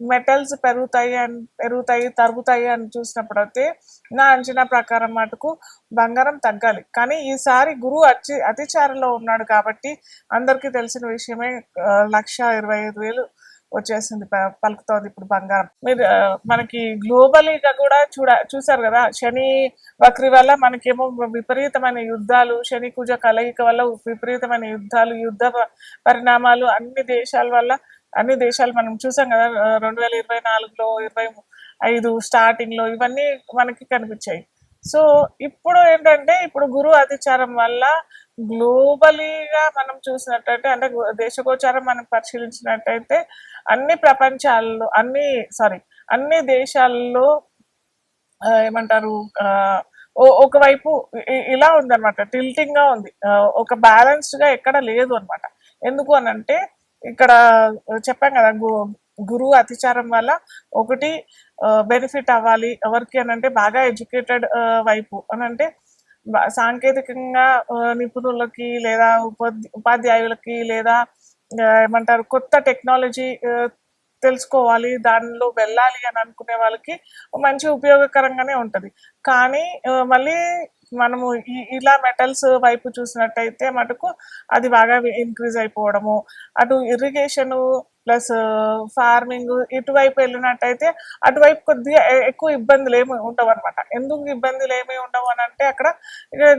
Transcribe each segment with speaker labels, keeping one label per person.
Speaker 1: Metals పెరుగుతాయి అని పెరుగుతాయి తరుగుతాయి అని చూసినప్పుడు అయితే నా అంచనా ప్రకారం మటుకు బంగారం తగ్గాలి. కానీ ఈసారి గురువు అతి అతిచారలో ఉన్నాడు కాబట్టి అందరికీ తెలిసిన విషయమే లక్ష ఇరవై ఐదు వేలు వచ్చేసింది ప- పలుకుతోంది ఇప్పుడు బంగారం. మీరు మనకి గ్లోబలీగా కూడా చూడ చూసారు కదా శని వక్రి వల్ల మనకేమో విపరీతమైన యుద్ధాలు శని కుజ కలయిక వల్ల విపరీతమైన యుద్ధాలు యుద్ధ పరిణామాలు అన్ని దేశాల వల్ల అన్ని దేశాలు మనం చూసాం కదా రెండు వేల ఇరవై నాలుగులో ఇరవై ఐదు స్టార్టింగ్లో ఇవన్నీ మనకి కనిపించాయి. సో ఇప్పుడు ఏంటంటే ఇప్పుడు గురు అతిచారం వల్ల గ్లోబలీగా మనం చూసినట్టయితే అంటే దేశగోచారం మనం పరిశీలించినట్టయితే అన్ని ప్రపంచాల్లో అన్ని సారీ అన్ని దేశాల్లో ఏమంటారు ఓ- ఒకవైపు ఇలా ఉందన్నమాట టిల్టింగ్గా ఉంది. ఒక బ్యాలెన్స్డ్గా ఎక్కడ లేదు అనమాట ఎందుకు అనంటే ఇక్కడ చెప్పాం కదా గు- గురువు అతిచారం వల్ల ఒకటి బెనిఫిట్ అవ్వాలి. ఎవరికి అని అంటే బాగా ఎడ్యుకేటెడ్ వైపు అని అంటే సాంకేతికంగా నిపుణులకి లేదా ఉపాధి ఉపాధ్యాయులకి లేదా ఏమంటారు కొత్త టెక్నాలజీ తెలుసుకోవాలి దానిలో వెళ్ళాలి అని అనుకునే వాళ్ళకి మంచి ఉపయోగకరంగానే ఉంటుంది. కానీ మళ్ళీ మనము ఇలా మెటల్స్ వైపు చూసినట్టయితే మటుకు అది బాగా ఇంక్రీజ్ అయిపోవడము. అటు ఇరిగేషన్ ప్లస్ ఫార్మింగ్ ఇటువైపు వెళ్ళినట్టయితే అటువైపు కొద్దిగా ఎక్కువ ఇబ్బందులు ఏమి ఉండవు అనమాట ఎందుకు ఇబ్బందులు ఏమి ఉండవు అని అంటే అక్కడ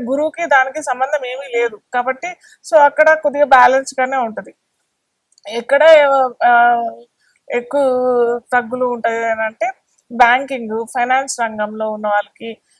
Speaker 1: గురువుకి దానికి సంబంధం ఏమీ లేదు. కాబట్టి సో అక్కడ కొద్దిగా బ్యాలెన్స్ గానే ఉంటది. ఎక్కడ ఎక్కువ తగ్గులు ఉంటాయి అని అంటే బ్యాంకింగ్ ఫైనాన్స్ రంగంలో ఉన్న వాళ్ళకి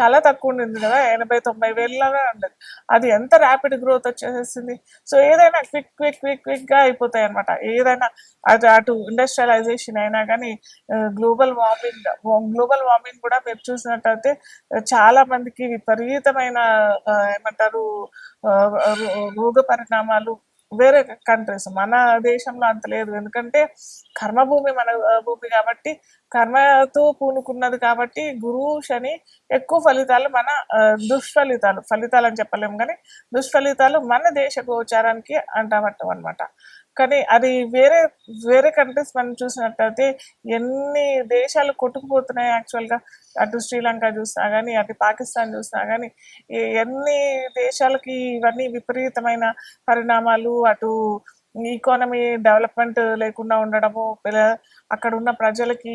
Speaker 1: చాలా తక్కువ ఉండింది కదా ఎనభై తొంభై వేలలాగా ఉండేది. అది ఎంత ర్యాపిడ్ గ్రోత్ వచ్చేసేసింది? సో ఏదైనా క్విక్ క్విక్ క్విక్ క్విక్గా అయిపోతాయి అనమాట ఏదైనా అది అటు ఇండస్ట్రియలైజేషన్ అయినా కానీ గ్లోబల్ వార్మింగ్ గ్లోబల్ వార్మింగ్ కూడా మీరు చూసినట్టయితే చాలా మందికి విపరీతమైన ఏమంటారు రోగ పరిణామాలు వేరే కంట్రీస్ మన దేశంలో అంత లేదు. ఎందుకంటే కర్మభూమి మన భూమి కాబట్టి కర్మతో పూనుకున్నది కాబట్టి గురువు శని ఎక్కువ ఫలితాలు మన దుష్ఫలితాలు. ఫలితాలు అని చెప్పలేము కానీ దుష్ఫలితాలు మన దేశ గోచారానికి అంటామట్టం అనమాట కానీ అది వేరే వేరే కంట్రీస్ మనం చూసినట్టయితే ఎన్ని దేశాలు కొట్టుకుపోతున్నాయి యాక్చువల్గా అటు శ్రీలంక చూసినా కానీ అటు పాకిస్తాన్ చూసినా కానీ ఎన్ని దేశాలకి ఇవన్నీ విపరీతమైన పరిణామాలు అటు ఈకానమీ డెవలప్మెంట్ లేకుండా ఉండడము పిల్ల- అక్కడ ఉన్న ప్రజలకి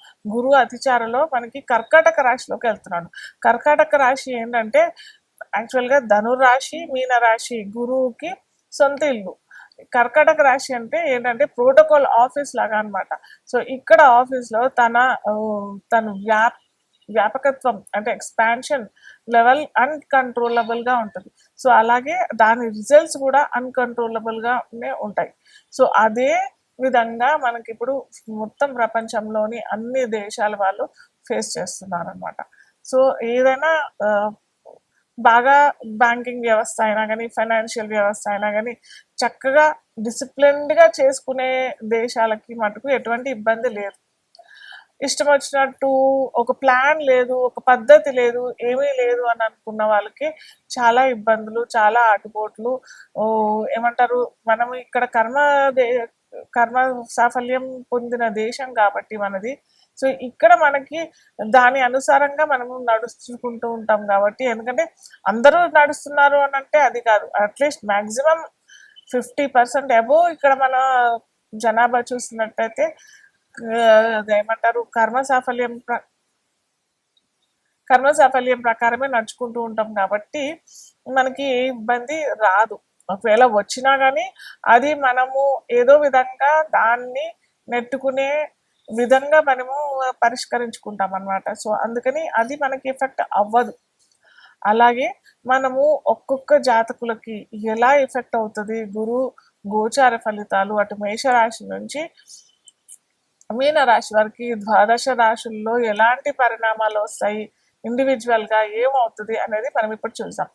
Speaker 1: గురువు అతిచారలో మనకి కర్కాటక రాశిలోకి వెళ్తున్నాడు. కర్కాటక రాశి ఏంటంటే యాక్చువల్గా ధనురాశి మీన రాశి గురువుకి సొంత ఇల్లు. కర్కాటక రాశి అంటే ఏంటంటే ప్రోటోకాల్ ఆఫీస్ లాగా అనమాట సో ఇక్కడ ఆఫీస్లో తన తన వ్యాప్ వ్యాపకత్వం అంటే ఎక్స్పాన్షన్ లెవెల్ అన్కంట్రోలబుల్గా ఉంటుంది. సో అలాగే దాని రిజల్ట్స్ కూడా అన్కంట్రోలబుల్ గానే ఉంటాయి. సో అదే విధంగా మనకి ఇప్పుడు మొత్తం ప్రపంచంలోని అన్ని దేశాల వాళ్ళు ఫేస్ చేస్తున్నారు అనమాట సో ఏదైనా బాగా బ్యాంకింగ్ వ్యవస్థ అయినా కానీ ఫైనాన్షియల్ వ్యవస్థ అయినా కానీ చక్కగా డిసిప్లిన్డ్గా చేసుకునే దేశాలకి మటుకు ఎటువంటి ఇబ్బంది లేదు. ఇష్టం వచ్చినట్టు ఒక ప్లాన్ లేదు ఒక పద్ధతి లేదు ఏమీ లేదు అని అనుకున్న వాళ్ళకి చాలా ఇబ్బందులు చాలా ఆటుపోట్లు. ఏమంటారు మనం ఇక్కడ కర్మ దే కర్మ సాఫల్యం పొందిన దేశం కాబట్టి మనది. సో ఇక్కడ మనకి దాని అనుసారంగా మనము నడుచుకుంటూ ఉంటాం కాబట్టి ఎందుకంటే అందరూ నడుస్తున్నారు అని అంటే అది కాదు. At least maximum fifty percent above ఇక్కడ మన జనాభా చూసినట్టయితే ఏమంటారు కర్మ సాఫల్యం ప్ర- కర్మ సాఫల్యం ప్రకారమే నడుచుకుంటూ ఉంటాం కాబట్టి మనకి ఏ ఇబ్బంది రాదు. ఒకవేళ వచ్చినా కానీ అది మనము ఏదో విధంగా దాన్ని నెట్టుకునే విధంగా మనము పరిష్కరించుకుంటాం అన్నమాట. సో అందుకని అది మనకి ఎఫెక్ట్ అవ్వదు. అలాగే మనము ఒక్కొక్క జాతకులకి ఎలా ఎఫెక్ట్ అవుతుంది? గురు గోచార ఫలితాలు అటు మేషరాశి నుంచి మీన రాశి వారికి ద్వాదశ రాశుల్లో ఎలాంటి పరిణామాలు వస్తాయి? ఇండివిజువల్గా ఏమవుతుంది? అనేది మనం ఇప్పుడు చూద్దాం.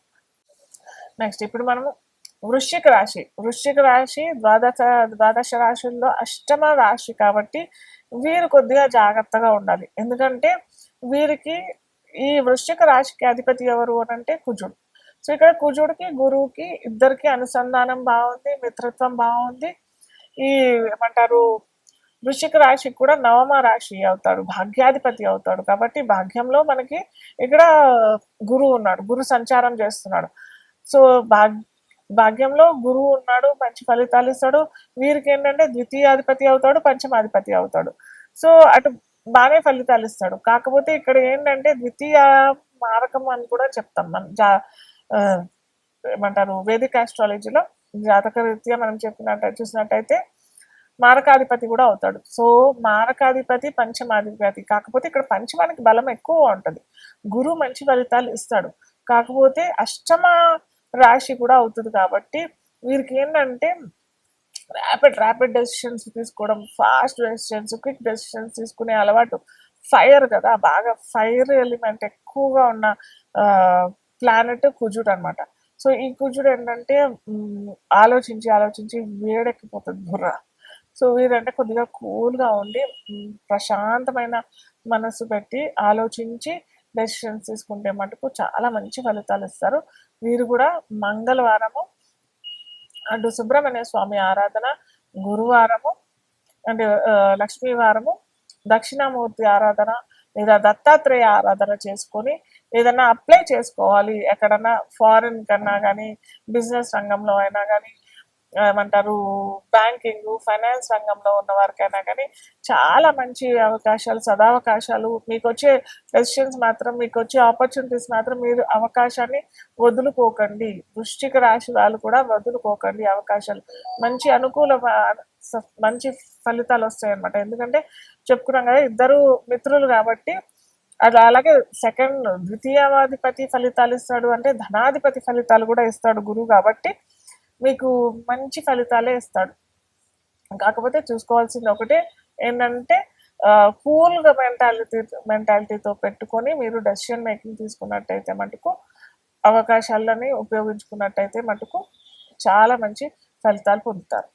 Speaker 1: నెక్స్ట్ ఇప్పుడు మనము వృశ్చిక రాశి. వృశ్చిక రాశి ద్వాదశ ద్వాదశ రాశుల్లో అష్టమ రాశి కాబట్టి వీరు కొద్దిగా జాగ్రత్తగా ఉండాలి. ఎందుకంటే వీరికి ఈ వృశ్చిక రాశికి అధిపతి ఎవరు అని అంటే కుజుడు. సో ఇక్కడ కుజుడికి గురువుకి ఇద్దరికి అనుసంధానం బాగుంది మిత్రత్వం బాగుంది. ఈ ఏమంటారు వృశ్చిక రాశికి కూడా నవమ రాశి అవుతాడు భాగ్యాధిపతి అవుతాడు. కాబట్టి భాగ్యంలో మనకి ఇక్కడ గురువు ఉన్నాడు గురు సంచారం చేస్తున్నాడు. సో భాగ్ భాగ్యంలో గురువు ఉన్నాడు మంచి ఫలితాలు ఇస్తాడు. వీరికి ఏంటంటే ద్వితీయాధిపతి అవుతాడు పంచమాధిపతి అవుతాడు. సో అటు బాగానే ఫలితాలు ఇస్తాడు. కాకపోతే ఇక్కడ ఏంటంటే ద్వితీయ మారకం అని కూడా చెప్తాం మనం. జా ఏమంటారు వేదిక ఆస్ట్రాలజీలో జాతక రీత్యా మనం చెప్పినట్టు చూసినట్టయితే మారకాధిపతి కూడా అవుతాడు. సో మారకాధిపతి పంచమాధిపతి. కాకపోతే ఇక్కడ పంచమానికి బలం ఎక్కువ ఉంటుంది. గురువు మంచి ఫలితాలు ఇస్తాడు. కాకపోతే అష్టమ రాశి కూడా అవుతుంది కాబట్టి వీరికి ఏంటంటే ర్యాపిడ్ ర్యాపిడ్ డెసిషన్స్ తీసుకోవడం ఫాస్ట్ డెసిషన్స్ క్విక్ డెసిషన్స్ తీసుకునే అలవాటు ఫైర్ కదా. బాగా ఫైర్ ఎలిమెంట్ ఎక్కువగా ఉన్న ప్లానెట్ కుజుడు అనమాట సో ఈ కుజుడు ఏంటంటే ఆలోచించి ఆలోచించి వేడెక్కిపోతుంది బుర్ర. సో వీరంటే కొద్దిగా కూల్గా ఉండి ప్రశాంతమైన మనసు పెట్టి ఆలోచించి డెసిషన్స్ తీసుకుంటే మటుకు చాలా మంచి ఫలితాలు ఇస్తారు. వీరు కూడా మంగళవారము అటు సుబ్రహ్మణ్య స్వామి ఆరాధన గురువారము అంటే లక్ష్మీవారము వారము దక్షిణామూర్తి ఆరాధన లేదా దత్తాత్రేయ ఆరాధన చేసుకొని ఏదైనా అప్లై చేసుకోవాలి. ఎక్కడన్నా ఫారిన్ కన్నా కానీ బిజినెస్ రంగంలో అయినా కానీ ఏమంటారు బ్యాంకింగ్ ఫైనాన్స్ రంగంలో ఉన్న వారికైనా కానీ చాలా మంచి అవకాశాలు సదావకాశాలు మీకు వచ్చే డెసిషన్స్ మాత్రం మీకు వచ్చే ఆపర్చునిటీస్ మాత్రం మీరు అవకాశాన్ని వదులుకోకండి. వృష్టిక రాశి వాళ్ళు కూడా వదులుకోకండి అవకాశాలు. మంచి అనుకూల మంచి ఫలితాలు వస్తాయి ఎందుకంటే చెప్పుకున్నాం కదా ఇద్దరు మిత్రులు కాబట్టి అది అలాగే సెకండ్ ద్వితీయాధిపతి ఫలితాలు ఇస్తాడు అంటే ధనాధిపతి ఫలితాలు కూడా ఇస్తాడు గురువు కాబట్టి మీకు మంచి ఫలితాలే ఇస్తాడు. కాకపోతే చూసుకోవాల్సింది ఒకటే ఏంటంటే కూల్గా మెంటాలిటీ మెంటాలిటీతో పెట్టుకొని మీరు డెసిషన్ మేకింగ్ తీసుకున్నట్టయితే మటుకు అవకాశాలని ఉపయోగించుకున్నట్టయితే మటుకు చాలా మంచి ఫలితాలు పొందుతారు.